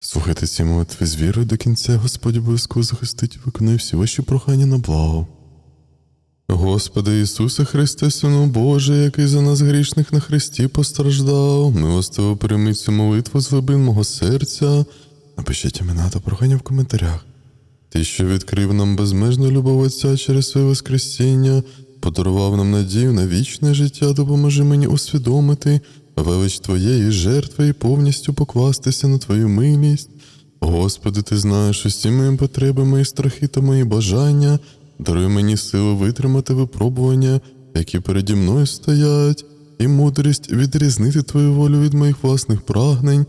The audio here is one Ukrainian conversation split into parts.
Слухайте ці молитви з вірою до кінця, Господь обов'язково захистить і виконує всі ваші прохання на благо. Господи Ісусе Христе, Сину Боже, який за нас грішних на Христі постраждав, милостиво прийми цю молитву з глибин мого серця. Напишіть імена та прохання в коментарях. Ти, що відкрив нам безмежну любов Отця через своє Воскресіння, подарував нам надію на вічне життя, допоможи мені усвідомити велич Твоєї жертви і повністю покластися на Твою милість. Господи, Ти знаєш усі мої потреби, мої страхи та мої бажання, даруй мені силу витримати випробування, які переді мною стоять, і мудрість відрізнити Твою волю від моїх власних прагнень.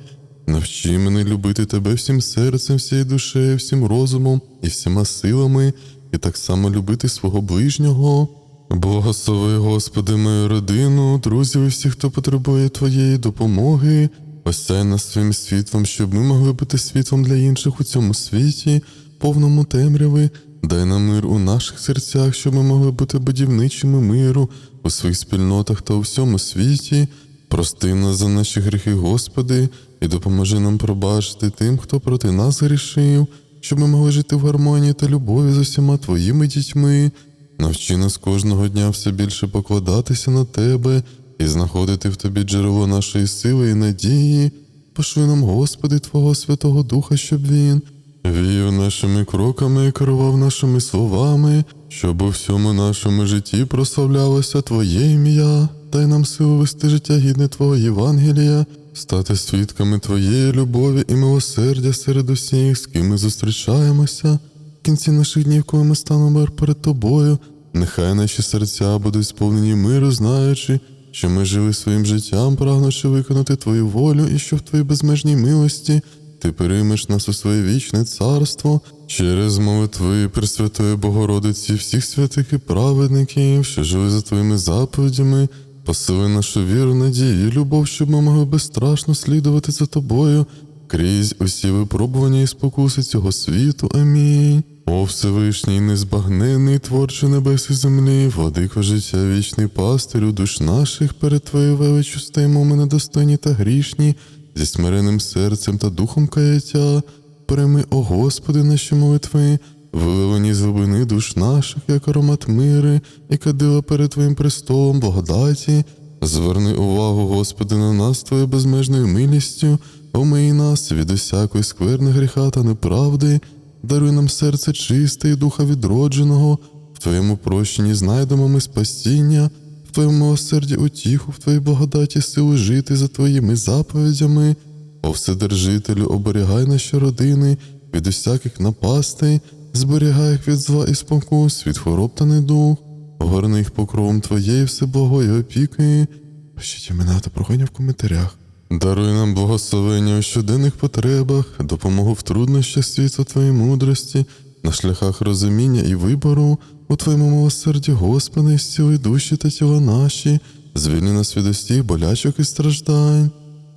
Навчи мене любити тебе всім серцем, всією душею, всім розумом і всіма силами, і так само любити свого ближнього. Благослови, Господи, мою родину, друзів і всіх, хто потребує Твоєї допомоги. Осяй нас своїм світлом, щоб ми могли бути світлом для інших у цьому світі, повному темряви. Дай нам мир у наших серцях, щоб ми могли бути будівничими миру у своїх спільнотах та у всьому світі. Прости нас за наші гріхи, Господи, і допоможи нам пробачити тим, хто проти нас грішив, щоб ми могли жити в гармонії та любові з усіма Твоїми дітьми. Навчи нас кожного дня все більше покладатися на Тебе і знаходити в Тобі джерело нашої сили і надії. Пошли нам, Господи, Твого Святого Духа, щоб Він віяв нашими кроками і керував нашими словами, щоб у всьому нашому житті прославлялося Твоє ім'я. Дай нам силу вести життя гідне Твого Євангелія, стати свідками Твоєї любові і милосердя серед усіх, з ким ми зустрічаємося. Кінці наших днів, коли ми станемо перед Тобою, нехай наші серця будуть сповнені миру, знаючи, що ми жили своїм життям, прагнучи виконати Твою волю, і що в Твоїй безмежній милості Ти приймеш нас у своє вічне царство через молитви Пресвятої Богородиці, всіх святих і праведників, що жили за Твоїми заповідями, посили нашу віру, надію, і любов, щоб ми могли безстрашно слідувати за Тобою крізь усі випробування і спокуси цього світу. Амінь. О Всевишній, незбагненний, творче небес і землі, владико життя, вічний пастирю душ наших, перед Твоєю величю стаємо ми недостойні та грішні, зі смиренним серцем та духом каяття. Прийми, о Господи, наші молитви, виливані з глибини душ наших, як аромат мири, і кадила перед Твоїм престолом благодаті. Зверни увагу, Господи, на нас Твоєю безмежною милістю, омий нас від усякої скверни гріха та неправди, даруй нам серце чисте і духа відродженого, в Твоєму прощенні знайдемо ми спасіння, в Твоєму милосерді утіху, в Твоїй благодаті силу жити за Твоїми заповідями. О Вседержителю, оберігай наші родини від усяких напастей, зберігай їх від зла і спокус, від хвороб та недуг, огорни покровом Твоєї всеблагої опіки. Пишіть імена та прохання в коментарях. Даруй нам благословення у щоденних потребах, допомогу в труднощах світла Твоєї мудрості, на шляхах розуміння і вибору, у Твоєму милосерді, Господи, зціли душі та тіла наші, звільни нас від усіх болячок і страждань.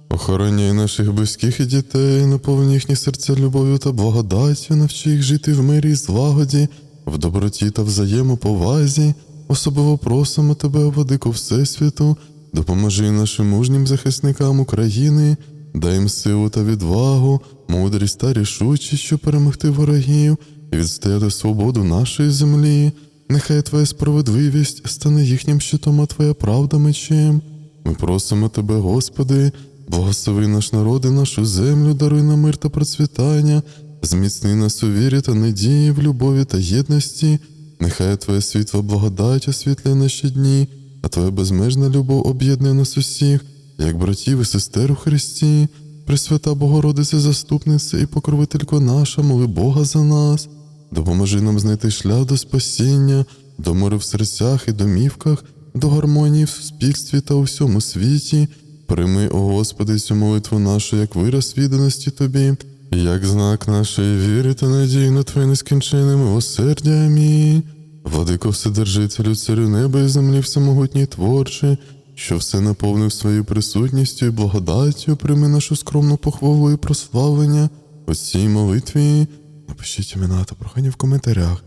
Охороняй наших близьких і дітей, наповни їхні серця любов'ю та благодаттю, навчи їх жити в мирі і злагоді, в доброті та взаємоповазі. Особливо просимо тебе, владико Всесвіту, допоможи нашим мужнім захисникам України, дай їм силу та відвагу, мудрість та рішучість, щоб перемогти ворогів і відстояти свободу нашої землі. Нехай Твоя справедливість стане їхнім щитом, а Твоя правда мечем. Ми просимо Тебе, Господи, благослови наш народ і нашу землю, даруй нам мир та процвітання, зміцни нас у вірі та надії, в любові та єдності. Нехай Твоє світло благодать освітлює наші дні, а Твоя безмежна любов об'єднує нас усіх, як братів і сестер у Христі. Пресвята Богородиця, заступниця і покровителько наша, моли Бога за нас. Допоможи нам знайти шлях до спасіння, до миру в серцях і домівках, до гармонії в суспільстві та у всьому світі. Прийми, о Господи, цю молитву нашу, як вираз відданості Тобі, як знак нашої віри та надії на Твоє нескінченне милосердя. Амінь. Владико Вседержителю, царю неба і землі, всемогутній творче, що все наповнив своєю присутністю і благодаттю, прийми нашу скромну похвалу і прославлення у цій молитві. Напишіть імена та прохання в коментарях.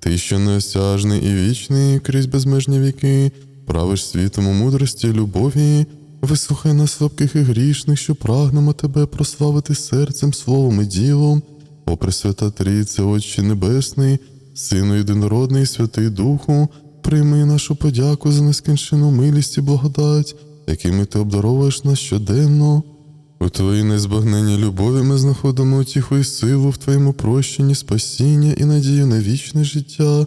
Ти, що неосяжний і вічний крізь безмежні віки, правиш світом у мудрості і любові, Вислухай нас слабких і грішних, що прагнемо тебе прославити серцем, словом і ділом. О Пресвята Трійце, Отче Небесний, Сину єдинородний, Святий Духу, прийми нашу подяку за нескінчену милість і благодать, якими ти обдаровуєш нас щоденно. У твоїй незбагненній любові ми знаходимо утіху і силу в твоєму прощенні, спасіння і надію на вічне життя.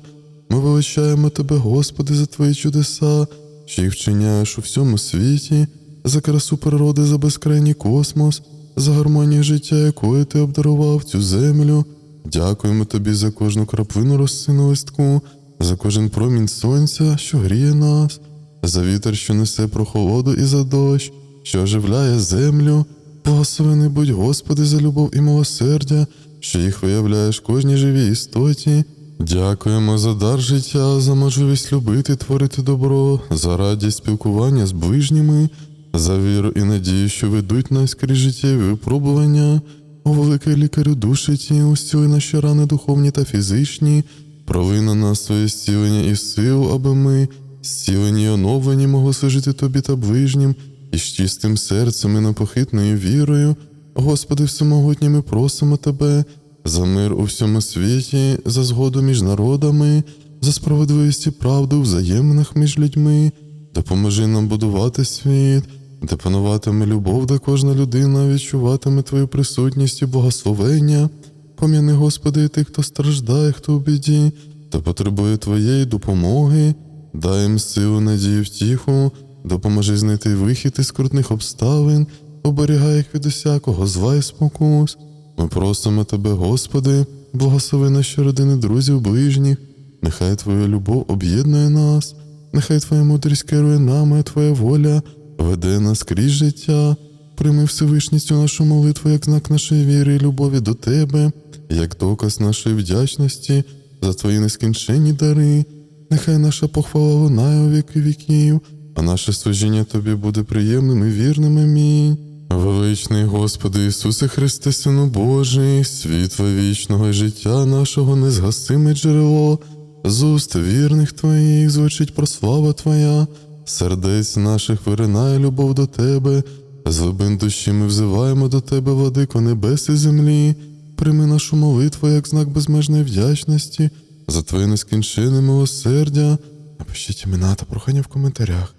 Ми величаємо тебе, Господи, за твої чудеса, що їх вчиняєш у всьому світі, за красу природи, за безкрайній космос, за гармонію життя, якою ти обдарував цю землю. Дякуємо тобі за кожну краплину розсину листку, за кожен промінь сонця, що гріє нас, за вітер, що несе прохолоду і за дощ, що оживляє землю. Благословений будь Господи за любов і милосердя, що їх виявляєш кожній живій істоті. Дякуємо за дар життя, за можливість любити, творити добро, за радість спілкування з ближніми, за віру і надію, що ведуть нас крізь життєві випробування. О, великий лікарю душі ті, устіли наші рани духовні та фізичні, проли на своє зцілення і силу, аби ми, зцілені й оновлені, могли служити тобі та ближнім, і з чистим серцем і непохитною вірою. Господи, всемогутній, ми просимо Тебе за мир у всьому світі, за згоду між народами, за справедливість і правду в взаєминах між людьми. Допоможи нам будувати світ, де пануватиме любов, де кожна людина відчуватиме Твою присутність і благословення. Пом'яни, Господи, і тих, хто страждає, хто у біді, та потребує Твоєї допомоги. Дай їм силу, надію, втіху, допоможи знайти вихід із скрутних обставин, оберігай їх від усякого зла і спокус. Ми просимо Тебе, Господи, благослови наші родини, друзів, ближніх. Нехай Твоя любов об'єднує нас, нехай Твоя мудрість керує нами, Твоя воля веде нас крізь життя. Прийми Всевишністю нашу молитву як знак нашої віри і любові до Тебе, як доказ нашої вдячності за Твої нескінченні дари. Нехай наша похвала лунає у віки віків, а наше служіння Тобі буде приємним і вірним. Амінь. Величний Господи Ісусе Христе, Сину Божий, світло вічного життя нашого незгасиме джерело, з уст вірних Твоїх звучить прослава Твоя, сердець наших виринає любов до Тебе, з глибин душі ми взиваємо до Тебе, владико небес і землі, прийми нашу молитву як знак безмежної вдячності за Твоє нескінченне милосердя. Напишіть імена та прохання в коментарях.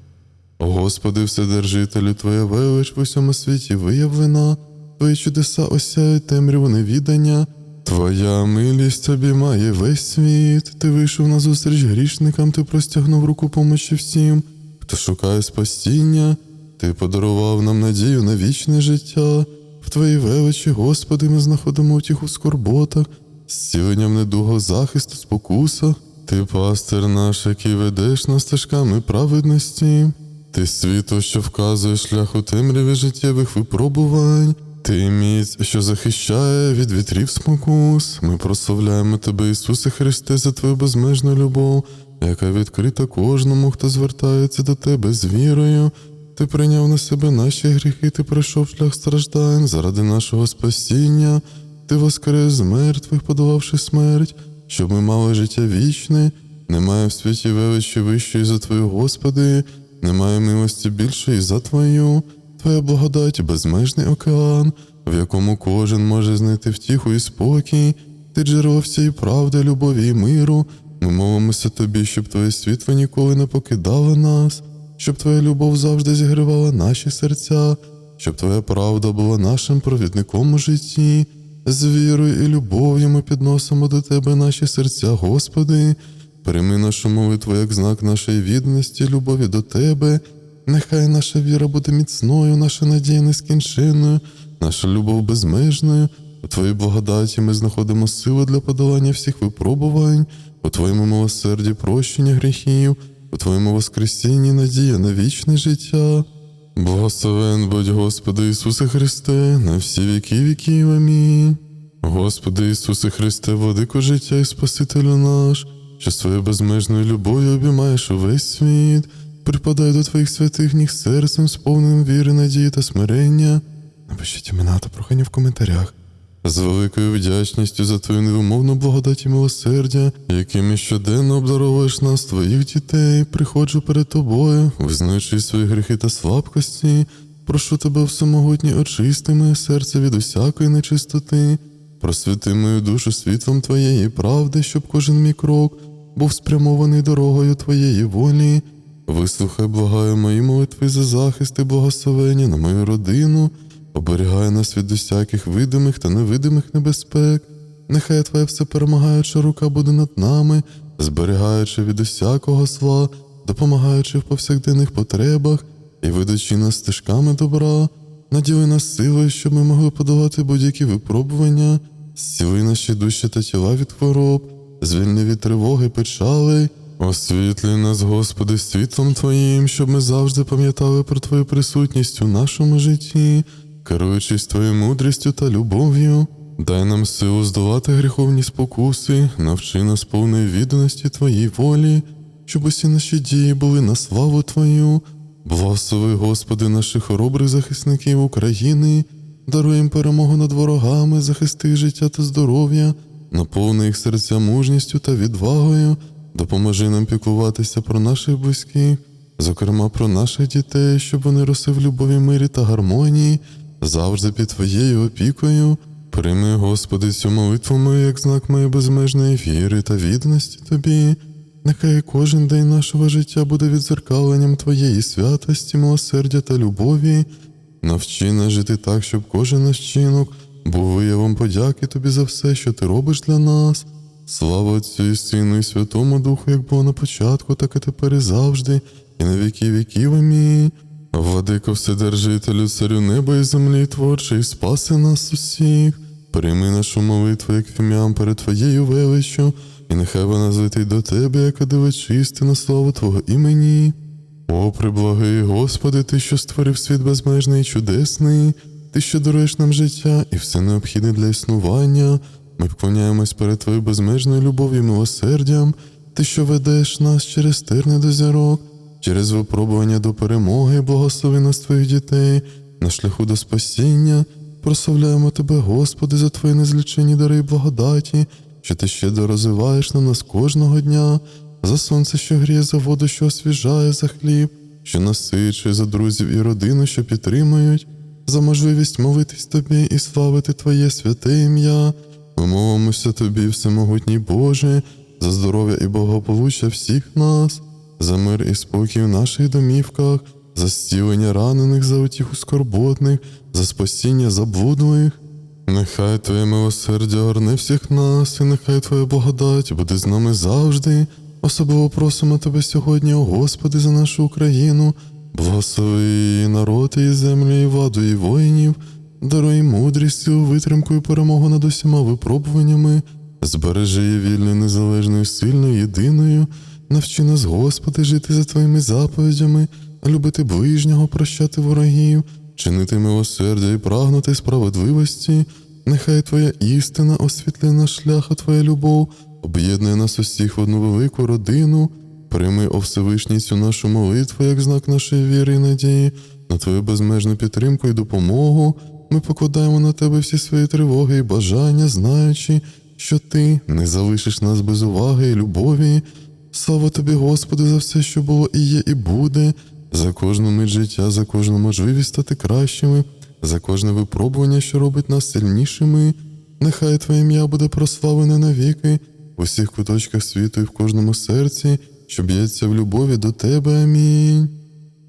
О Господи, Вседержителю, Твоя велич в усьому світі виявлена, Твої чудеса осяють темряву невідання, Твоя милість обіймає весь світ, Ти вийшов на зустріч грішникам, Ти простягнув руку помочі всім, хто шукає спасіння, Ти подарував нам надію на вічне життя. В Твоїй величі, Господи, ми знаходимо утіху в скорботах, зціленням недуго захисту, спокуса. Ти пастир наш, який ведеш нас стежками праведності. Ти світло, що вказує шлях у темряві життєвих випробувань. Ти міць, що захищає від вітрів спокус. Ми прославляємо Тебе, Ісусе Христе, за Твою безмежну любов, яка відкрита кожному, хто звертається до Тебе з вірою. Ти прийняв на себе наші гріхи, ти пройшов шлях страждань заради нашого спасіння. Ти воскрес з мертвих, подолавши смерть, щоб ми мали життя вічне. Немає в світі величі вищої за Твою, Господи, немає милості більшої за Твою. Твоя благодать безмежний океан, в якому кожен може знайти втіху і спокій. Ти джерело всієї правди, любові і миру. Ми молимося тобі, щоб твоє світло ніколи не покидало нас, щоб твоя любов завжди зігрівала наші серця, щоб твоя правда була нашим провідником у житті. З вірою і любов'ю ми підносимо до Тебе наші серця, Господи. Прийми нашу молитву як знак нашої відданості, любові до Тебе. Нехай наша віра буде міцною, наша надія нескінченною, наша любов безмежною. У Твоїй благодаті ми знаходимо силу для подолання всіх випробувань, у Твоєму милосерді прощення гріхів, у Твоєму воскресінні надія на вічне життя. Благословен будь Господи Ісусе Христе, на всі віки віків. Амінь. Господи Ісусе Христе, владико життя і Спасителю наш, що своєю безмежною любов'ю обіймаєш увесь світ, припадай до Твоїх святих ніг серцем, сповненим віри, надії та смирення. Напишіть імена та прохання в коментарях. З великою вдячністю за твою невимовну благодать і милосердя, якими щоденно обдаровуєш нас, твоїх дітей, приходжу перед тобою, визнаючи свої гріхи та слабкості, прошу тебе всемогутній очисти моє серце від усякої нечистоти, просвіти мою душу світлом твоєї правди, щоб кожен мій крок був спрямований дорогою твоєї волі. Вислухай, благаю мої молитви за захист і благословення на мою родину, оберігай нас від усяких видимих та невидимих небезпек. Нехай Твоя всеперемагаюча рука буде над нами, зберігаючи від усякого зла, допомагаючи в повсякденних потребах і ведучи нас стежками добра, наділи нас силою, щоб ми могли подолати будь-які випробування, зціли наші душі та тіла від хвороб, звільни від тривоги, печалей. Освітлі нас, Господи, світлом Твоїм, щоб ми завжди пам'ятали про Твою присутність у нашому житті, керуючись Твоєю мудрістю та любов'ю. Дай нам силу здолати гріховні спокуси, навчи нас повної відданості Твоїй волі, щоб усі наші дії були на славу Твою. Благослови, Господи, наших хоробрих захисників України, даруй їм перемогу над ворогами, захисти життя та здоров'я, наповни їх серця мужністю та відвагою. Допоможи нам піклуватися про наших близьких, зокрема про наших дітей, щоб вони росли в любові, мирі та гармонії, завжди під Твоєю опікою. Прийми, Господи, цю молитву мою як знак моєї безмежної віри та відданості Тобі. Нехай кожен день нашого життя буде відзеркаленням Твоєї святості, милосердя та любові. Навчи нас жити так, щоб кожен наш чинок був виявом подяки Тобі за все, що Ти робиш для нас. Слава Отцю і Сину, і Святому Духу, як було на початку, так і тепер і завжди, і на віки віків. Амінь. Владико Вседержителю, царю неба і землі, творчий, спаси нас усіх. Прийми нашу молитву, як фім'ям перед Твоєю величчю, і нехай вона злетить до Тебе, яка диви чисти на славу Твого імені. О, приблагий Господи, Ти, що створив світ безмежний і чудесний, Ти, що даруєш нам життя і все необхідне для існування. Ми вклоняємось перед Твоєю безмежною любов'ю і милосердям, Ти, що ведеш нас через терни до зірок, через випробування до перемоги, благослови нас Твоїх дітей, на шляху до спасіння. Прославляємо Тебе, Господи, за Твої незлічені дари і благодаті, що Ти щедро розвиваєш на нас кожного дня, за сонце, що гріє, за воду, що освіжає, за хліб, що насичує, за друзів і родину, що підтримують, за можливість молитись Тобі і славити Твоє святе ім'я. Ми молимося Тобі, всемогутній Боже, за здоров'я і благополуччя всіх нас, за мир і спокій в наших домівках, за зцілення ранених, за утіху скорботних, за спасіння заблудлих. Нехай Твоє милосердя горне всіх нас, і нехай Твоя благодать буде з нами завжди. Особливо просимо Тебе сьогодні, о Господи, за нашу Україну, благослови народ, і землю, і владу, і воїнів, даруй мудрість, силу, витримку і перемогу над усіма випробуваннями, збережи її вільною, незалежною, сильною, єдиною, навчи нас, Господи, жити за Твоїми заповідями, любити ближнього, прощати ворогів, чинити милосердя і прагнути справедливості. Нехай Твоя істина освітлює наш Твоя любов об'єднує нас усіх в одну велику родину. Прийми, о Всевишній, цю нашу молитву як знак нашої віри і надії, на Твою безмежну підтримку і допомогу. Ми покладаємо на Тебе всі свої тривоги і бажання, знаючи, що Ти не залишиш нас без уваги і любові. Слава Тобі, Господи, за все, що було і є, і буде, за кожну мить життя, за кожну можливість стати кращими, за кожне випробування, що робить нас сильнішими. Нехай Твоє ім'я буде прославлене навіки в усіх куточках світу і в кожному серці, що б'ється в любові до Тебе. Амінь.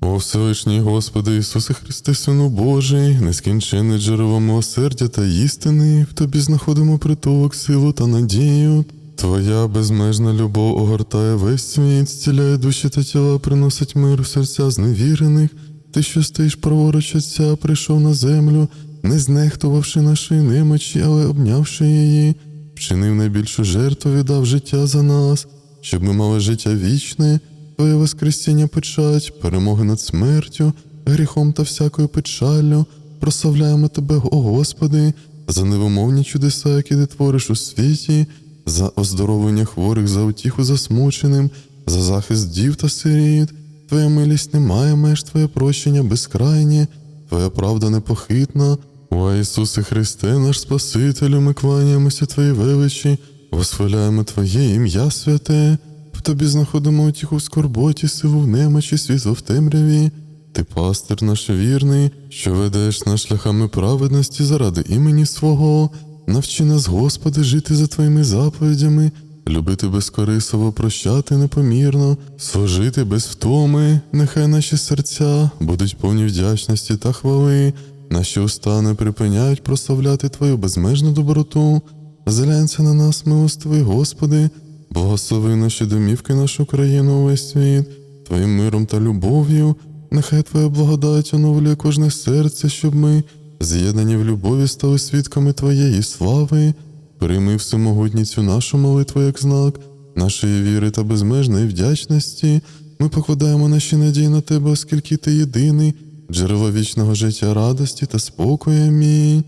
О Всевишній Господи Ісусе Христе, Сину Божий, нескінченне джерело милосердя та істини, в Тобі знаходимо притулок, силу та надію. Твоя безмежна любов огортає весь світ, зціляє душі та тіла, приносить мир у серця зневірених. Ти, що стоїш праворуч Отця, прийшов на землю, не знехтувавши нашої немочі, але обнявши її, вчинив найбільшу жертву, віддав життя за нас, щоб ми мали життя вічне, Твоє Воскресіння печать, перемоги над смертю, гріхом та всякою печаллю. Прославляємо Тебе, о Господи, за невимовні чудеса, які ти твориш у світі, за оздоровлення хворих, за утіху засмученим, за захист дів та сиріт. Твоя милість немає меж, Твоє прощення безкрайнє, Твоя правда непохитна. О Ісусе Христе, наш Спасителю, ми кланяємося Твоїй величі, восхваляємо Твоє ім'я святе, в Тобі знаходимо утіху в скорботі, силу в немочі, світло в темряві. Ти пастир наш вірний, що ведеш нас шляхами праведності заради імені свого. Навчи нас, Господи, жити за Твоїми заповідями, любити безкорисово, прощати непомірно, служити без втоми, нехай наші серця будуть повні вдячності та хвали, наші уста не припиняють прославляти Твою безмежну доброту. Зглянься на нас, милостивий Господи, благослови наші домівки, нашу країну, увесь світ, Твоїм миром та любов'ю. Нехай Твоя благодать оновлює кожне серце, щоб ми, з'єднані в любові, стали свідками Твоєї слави. Прийми всемогутніцю нашу молитву як знак нашої віри та безмежної вдячності. Ми покладаємо наші надії на Тебе, оскільки Ти єдиний, джерело вічного життя, радості та спокою. Амінь.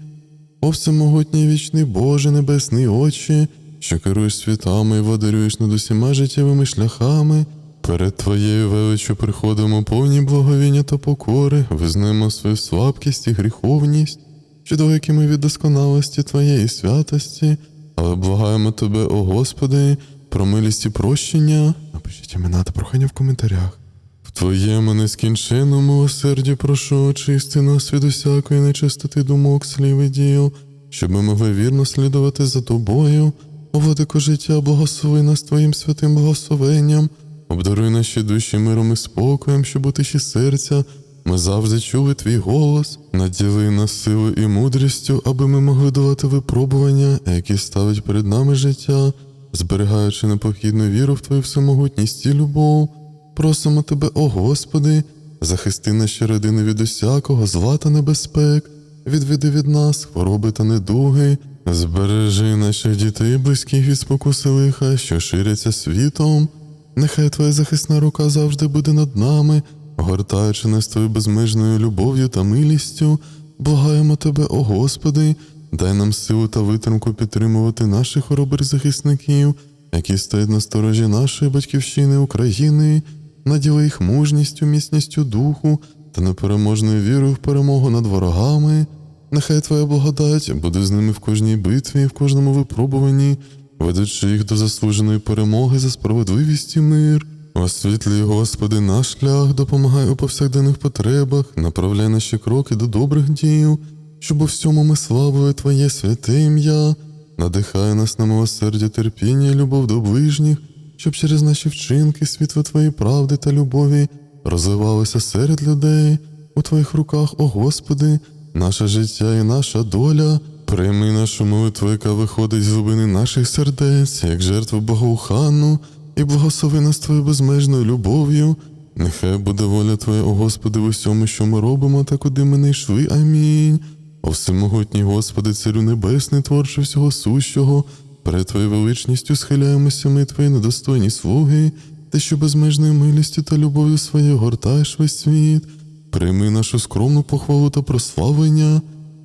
О всемогутній вічний Боже, небесний Отче, що керуєш світами і водарюєш над усіма життєвими шляхами. Перед Твоєю величчю приходимо повні благовіння та покори, визнаємо свою слабкість і гріховність, що далекі ми від досконалості Твоєї святості, але благаємо Тебе, о Господи, про милість і прощення. Напишіть імена та прохання в коментарях. В Твоєму нескінченному милосерді прошу очисти нас від усякої нечистоти думок, слів і діл, щоб ми могли вірно слідувати за тобою, о владико життя, благослови нас Твоїм святим благословенням, обдаруй наші душі миром і спокоєм, щоб у тиші серця ми завжди чули Твій голос, наділи нас силою і мудрістю, аби ми могли долати випробування, які ставить перед нами життя, зберігаючи непохідну віру в Твою всемогутність і любов. Просимо тебе, о Господи, захисти наші родини від усякого зла та небезпек, відведи від нас хвороби та недуги, збережи наших дітей, близьких від спокуси лиха, що ширяться світом. Нехай Твоя захисна рука завжди буде над нами, гортаючи нас Твою безмежною любов'ю та милістю. Благаємо Тебе, о Господи, дай нам силу та витримку підтримувати наших хоробрих захисників, які стоять на сторожі нашої батьківщини України, наділи їх мужністю, міцністю духу та непереможною вірою в перемогу над ворогами. Нехай Твоя благодать буде з ними в кожній битві, в кожному випробуванні, ведучи їх до заслуженої перемоги за справедливість і мир. Освітлюй, Господи, наш шлях, допомагай у повсякденних потребах, направляй наші кроки до добрих діл, щоб у всьому ми славили Твоє святе ім'я, надихай нас на милосердя, терпіння, і любов до ближніх, щоб через наші вчинки світло Твоєї правди та любові розвивалося серед людей. У Твоїх руках, о Господи, наше життя і наша доля. Прийми нашу молитву, яка виходить з глибини наших сердець, як жертву Богоуханну, і благослови нас Твоєю безмежною любов'ю. Нехай буде воля Твоя, о Господи, в усьому, що ми робимо, та куди ми не йшли. Амінь. О всемогутній Господи, Царю Небесний, творче всього сущого, перед Твоєю величністю схиляємося ми, Твої недостойні слуги, Ти, що безмежною милістю та любов'ю своєю гортаєш весь світ. Прийми нашу скромну похвалу та прославлення.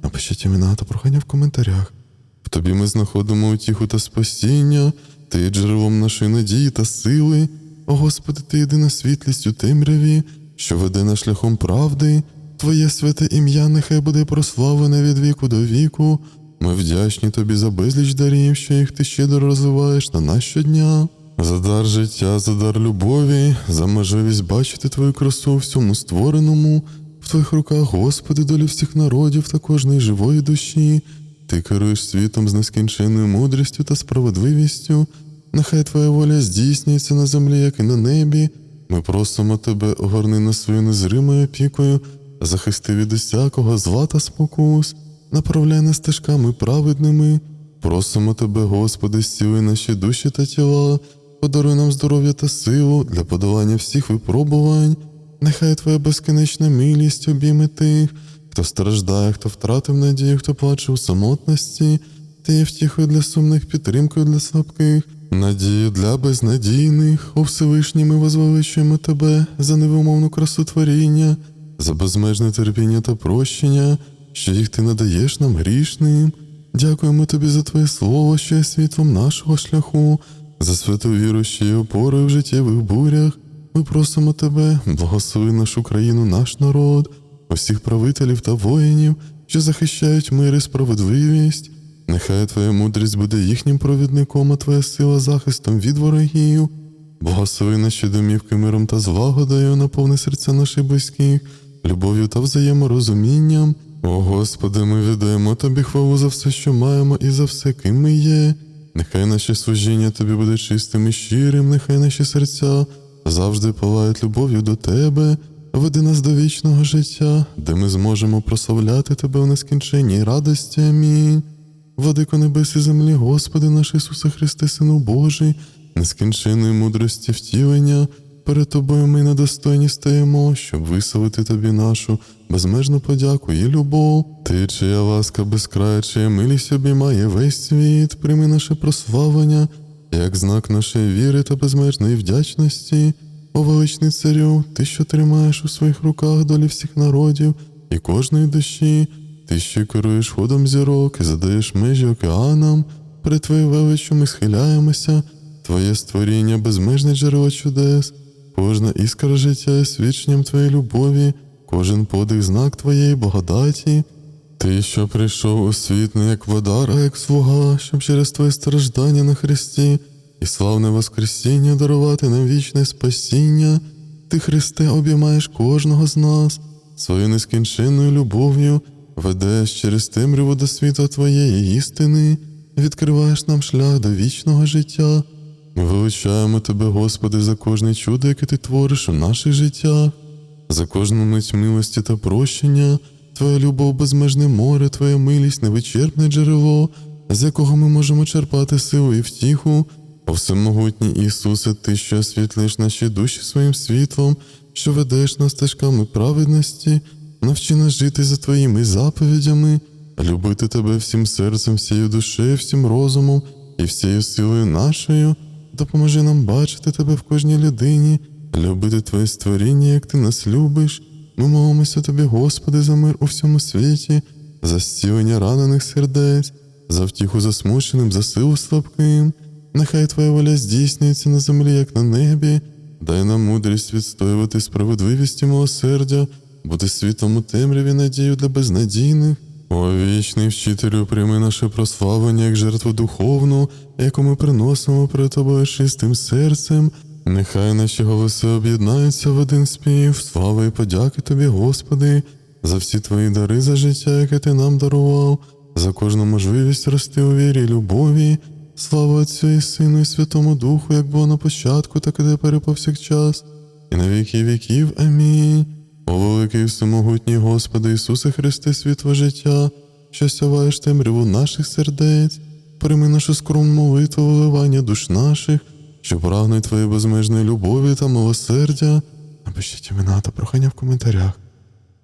Напишіть імена та прохання в коментарях. В тобі ми знаходимо утіху та спасіння, ти є джерелом нашої надії та сили. О Господи, ти єдина світлість у темряві, що веде нас шляхом правди. Твоє святе ім'я нехай буде прославлене від віку до віку. Ми вдячні тобі за безліч дарів, що їх ти щедро розвиваєш на нас щодня. За дар життя, за дар любові, за можливість бачити твою красу всьому створеному, в твоїх руках, Господи, долі всіх народів та кожної живої душі. Ти керуєш світом з нескінченною мудрістю та справедливістю. Нехай Твоя воля здійснюється на землі, як і на небі. Ми просимо Тебе, огорни нас свою незримою опікою, захисти від усякого зла та спокус, направляй нас стежками праведними. Просимо Тебе, Господи, зціли наші душі та тіла, подаруй нам здоров'я та силу для подолання всіх випробувань. Нехай Твоя безкінечна милість обійме тих, хто страждає, хто втратив надію, хто плаче у самотності, ти є втіхою для сумних, підтримкою для слабких, надію для безнадійних, у Всевишній ми возвеличуємо тебе за невимовну красу творіння, за безмежне терпіння та прощення, що їх ти надаєш нам грішним. Дякуємо тобі за твоє слово, що є світлом нашого шляху, за святу віру, що є опорою в життєвих бурях. Ми просимо тебе, благослови нашу країну, наш народ, усіх правителів та воїнів, що захищають мир і справедливість. Нехай Твоя мудрість буде їхнім провідником, а Твоя сила захистом від ворогів. Благослови наші домівки миром та злагодою, наповни серця наших близьких, любов'ю та взаєморозумінням. О Господи, ми віддаємо Тобі хвалу за все, що маємо, і за все, ким ми є. Нехай наше служіння Тобі буде чистим і щирим, нехай наші серця завжди палають любов'ю до Тебе. Веди нас до вічного життя, де ми зможемо прославляти Тебе в нескінченній радості. Амінь. Владико небес і землі, Господи наш Ісусе Христе, Сину Божий, нескінченної мудрості втілення, перед Тобою ми недостойні стаємо, щоб висловити Тобі нашу безмежну подяку і любов. Ти, чия ласка безкрая, чия милість обіймає весь світ, прийми наше прославлення, як знак нашої віри та безмежної вдячності. О величний царю, ти, що тримаєш у своїх руках долі всіх народів і кожної душі, ти що керуєш ходом зірок і задаєш межі океанам, перед твоєю величчю ми схиляємося, твоє створіння безмежне джерело чудес, кожна іскра життя є свідченням твоєї любові, кожен подих знак твоєї благодаті. Ти, що прийшов у світ не як водар, а як слуга, щоб через твоє страждання на Христі і славне Воскресіння дарувати нам вічне спасіння. Ти, Христе, обіймаєш кожного з нас своєю нескінченною любов'ю, ведеш через темряву до світа Твоєї істини, відкриваєш нам шлях до вічного життя. Ми величаємо Тебе, Господи, за кожне чудо, яке Ти твориш у наших життях, за кожну мить милості та прощення, Твоя любов безмежне море, Твоя милість невичерпне джерело, з якого ми можемо черпати силу і втіху. О всемогутній Ісусе, Ти, що освітлиш наші душі своїм світлом, що ведеш нас стежками праведності, навчи нас жити за Твоїми заповідями, любити Тебе всім серцем, всією душею, всім розумом і всією силою нашою. Допоможи нам бачити Тебе в кожній людині, любити Твоє створіння, як Ти нас любиш. Ми молимося Тобі, Господи, за мир у всьому світі, за зцілення ранених сердець, за втіху засмученим, за силу слабким. Нехай Твоя воля здійснюється на землі, як на небі. Дай нам мудрість відстоювати справедливість і милосердя, бути світом у темряві надію для безнадійних. О вічний вчителю, прийми наше прославлення як жертву духовну, яку ми приносимо перед тобою чистим серцем. Нехай наші голоси об'єднаються в один спів, слави і подяки тобі, Господи, за всі твої дари за життя, яке ти нам дарував, за кожну можливість рости у вірі і любові. Слава Отцю і Сину, і Святому Духу, як було на початку, так і тепер і повсякчас, і на віки віків. Амінь. О великий всемогутній Господи Ісусе Христе, світло життя, що сяваєш темряву наших сердець, прийми нашу скромну молитву виливання душ наших, що прагнуть Твоєї безмежної любові та милосердя. Напишіть імена та прохання в коментарях.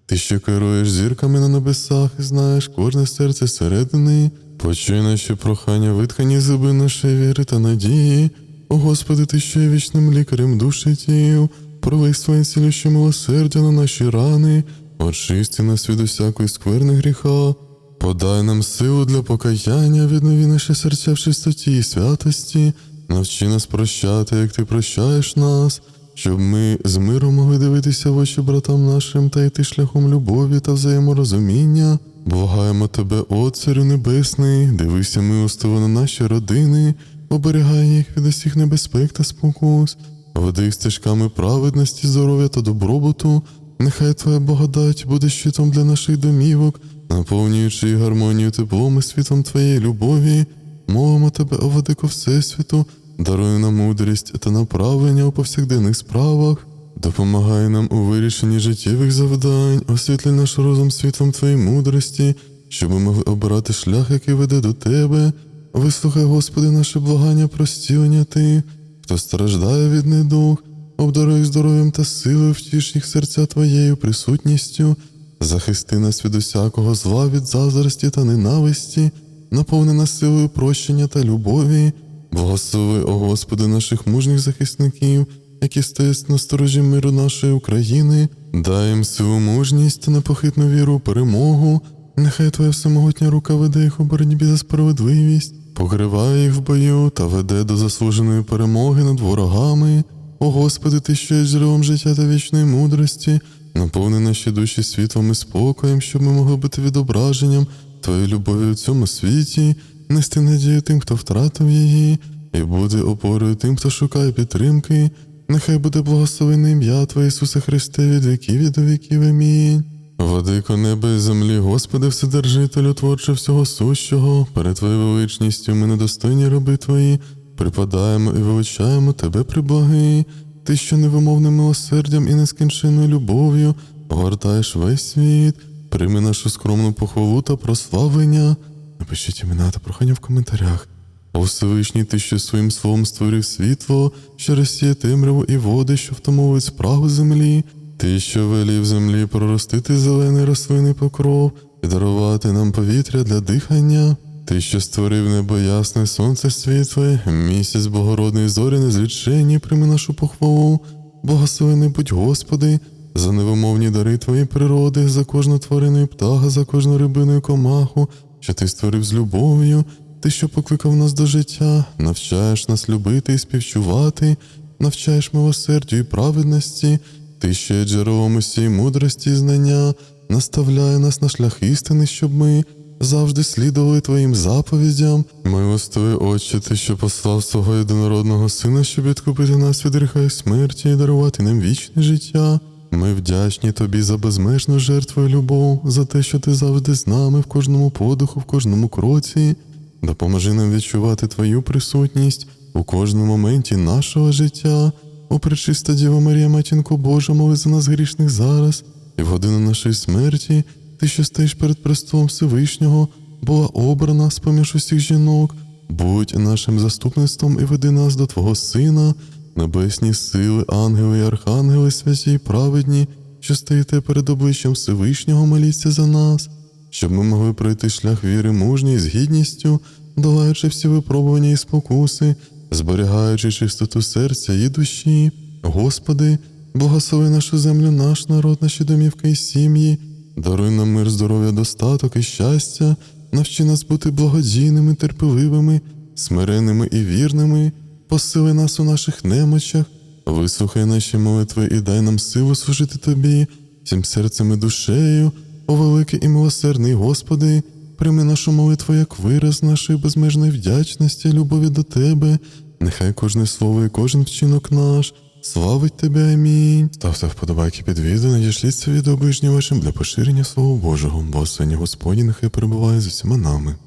Ти що керуєш зірками на небесах і знаєш кожне серце середини, почуй наші прохання, виткані зуби нашої віри та надії. О Господи, ти є вічним лікарем душі тіл, провий своє цілюще милосердя на наші рани, очисти нас від усякої скверни гріха, подай нам силу для покаяння, віднови наші серця в чистоті і святості, навчи нас прощати, як ти прощаєш нас щоб ми з миром могли дивитися в очі братам нашим та йти шляхом любові та взаєморозуміння. Благаємо тебе, О Небесний, дивися милостиво на наші родини, оберігай їх від усіх небезпек та спокус, веди стежками праведності, здоров'я та добробуту. Нехай Твоя благодать буде щитом для наших домівок, наповнюючи гармонію теплом і світом Твоєї любові. Мовимо тебе, о Всесвіту, даруй нам мудрість та направлення у повсякденних справах, допомагай нам у вирішенні життєвих завдань, освітлі наш розум світлом Твоєї мудрості, щоб ми могли обирати шлях, який веде до Тебе. Вислухай, Господи, наше благання про зцілення Ти, хто страждає від недуг, обдаруй здоров'ям та силою, втіш їх серця Твоєю присутністю, захисти нас від усякого зла, від заздрості та ненависті, наповни нас силою прощення та любові. Благослови, о Господи, наших мужніх захисників, які стоять на сторожі миру нашої України, дай їм силу мужність та непохитну віру перемогу. Нехай Твоя всемогутня рука веде їх у боротьбі за справедливість, покриває їх в бою та веде до заслуженої перемоги над ворогами. О Господи, Ти, що є джерелом життя та вічної мудрості, наповни наші душі світлом і спокоєм, щоб ми могли бути відображенням Твоєї любові у цьому світі, нести надію тим, хто втратив її, і буде опорою тим, хто шукає підтримки. Нехай буде благословене ім'я Твоє Ісусе Христе від віків і до віків. Амінь. Владико неба і землі, Господи, Вседержителю, творче всього сущого, перед Твоєю величністю ми недостойні раби Твої, припадаємо і величаємо Тебе, приблагий. Ти, що невимовним милосердям і нескінченною любов'ю огортаєш весь світ, прийми нашу скромну похвалу та прославлення. Напишіть імена та прохання в коментарях. О Всевишній, ти, що своїм словом створив світло, що розсіє темряву і води, що втомовують спрагу землі, ти, що велів землі проростити зелений рослинний покров і дарувати нам повітря для дихання. Ти, що створив небо ясне, сонце світле, місяць богородний зорі незліченні, прийми нашу похвалу. Благословений будь Господи, за невимовні дари Твої природи, за кожну тварину і птаха, за кожну рибину і комаху, що ти створив з любов'ю, ти, що покликав нас до життя, навчаєш нас любити і співчувати, навчаєш милосердю і праведності, ти, що є джерелом усієї мудрості і знання, наставляє нас на шлях істини, щоб ми завжди слідували Твоїм заповідям. Милостивий Отче, Ти, що послав свого єдинородного Сина, щоб відкупити нас від гріха і смерті і дарувати нам вічне життя. Ми вдячні Тобі за безмежну жертву і любов, за те, що ти завжди з нами в кожному подиху, в кожному кроці. Допоможи нам відчувати Твою присутність у кожному моменті нашого життя. О, пречиста Діва Марія, Матінко Божа, моли за нас грішних зараз, і в годину нашої смерті, ти, що стоїш перед престолом Всевишнього, була обрана з поміж усіх жінок, будь нашим заступництвом і веди нас до Твого Сина, небесні сили, ангели і архангели, святі і праведні, що стоїте перед обличчям Всевишнього, моліться за нас, щоб ми могли пройти шлях віри мужній з гідністю, долаючи всі випробування і спокуси, зберігаючи чистоту серця і душі. Господи, благослови нашу землю, наш народ, наші домівки і сім'ї, даруй нам мир, здоров'я, достаток і щастя, навчи нас бути благодійними, терпеливими, смиренними і вірними, посили нас у наших немочах, вислухай наші молитви і дай нам силу служити Тобі, всім серцем і душею, о великий і милосердний Господи, прийми нашу молитву як вираз нашої безмежної вдячності, любові до Тебе. Нехай кожне слово і кожен вчинок наш славить Тебе, амінь. Ставте вподобайки під відео, надішліть це відео ближнім вашим для поширення Слова Божого, бо Господні нехай перебуває з усіма нами.